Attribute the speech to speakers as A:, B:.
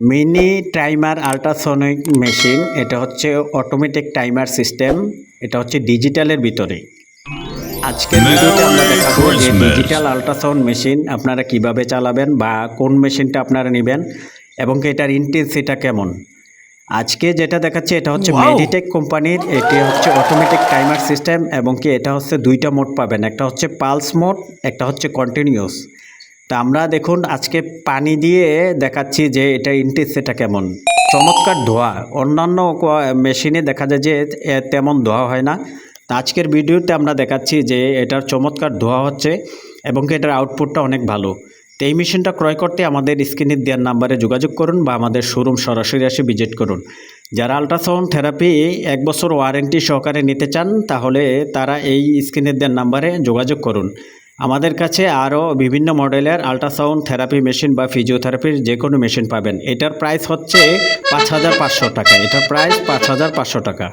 A: Mini timer ultrasonic machine এটা হচ্ছে automatic timer system এটা হচ্ছে ডিজিটালের ভিতরে। আজকের ভিডিওতে আমরা দেখাবো যে ডিজিটাল আল্ট্রাসাউন্ড মেশিন আপনারা কীভাবে চালাবেন বা কোন মেশিনটা আপনারা নেবেন এবং কি এটার ইন্টেন্সিটা কেমন। আজকে যেটা দেখাচ্ছে এটা হচ্ছে! মেডিটেক কোম্পানির এটি হচ্ছে অটোমেটিক টাইমার সিস্টেম এবং কি এটা হচ্ছে দুইটা মোড পাবেন একটা হচ্ছে পালস মোড একটা হচ্ছে কন্টিনিউস তা আমরা দেখুন, আজকে পানি দিয়ে দেখাচ্ছি যে এটা ইন্টেন্সিটা কেমন। চমৎকার ধোয়া। অন্যান্য মেশিনে দেখা যায় যে তেমন ধোয়া হয় না। আজকের ভিডিওতে আমরা দেখাচ্ছি যে এটার চমৎকার ধোয়া হচ্ছে এবং এটার আউটপুটটা অনেক ভালো। তো এই মেশিনটা ক্রয় করতে আমাদের স্ক্রিনের দেওয়ার নাম্বারে যোগাযোগ করুন বা আমাদের শোরুম সরাসরি এসে ভিজিট করুন। যারা আল্ট্রাসাউন্ড থেরাপি এক বছর ওয়ারেন্টি সহকারে নিতে চান, তাহলে তারা এই স্ক্রিনের দেওয়ার নাম্বারে যোগাযোগ করুন। আমাদের কাছে আরও বিভিন্ন মডেলের আল্ট্রাসাউন্ড থেরাপি মেশিন বা ফিজিওথেরাপির যে কোনো মেশিন পাবেন। এটার প্রাইস হচ্ছে পাঁচ হাজার পাঁচশো টাকা। এটার প্রাইস পাঁচ হাজার পাঁচশো টাকা।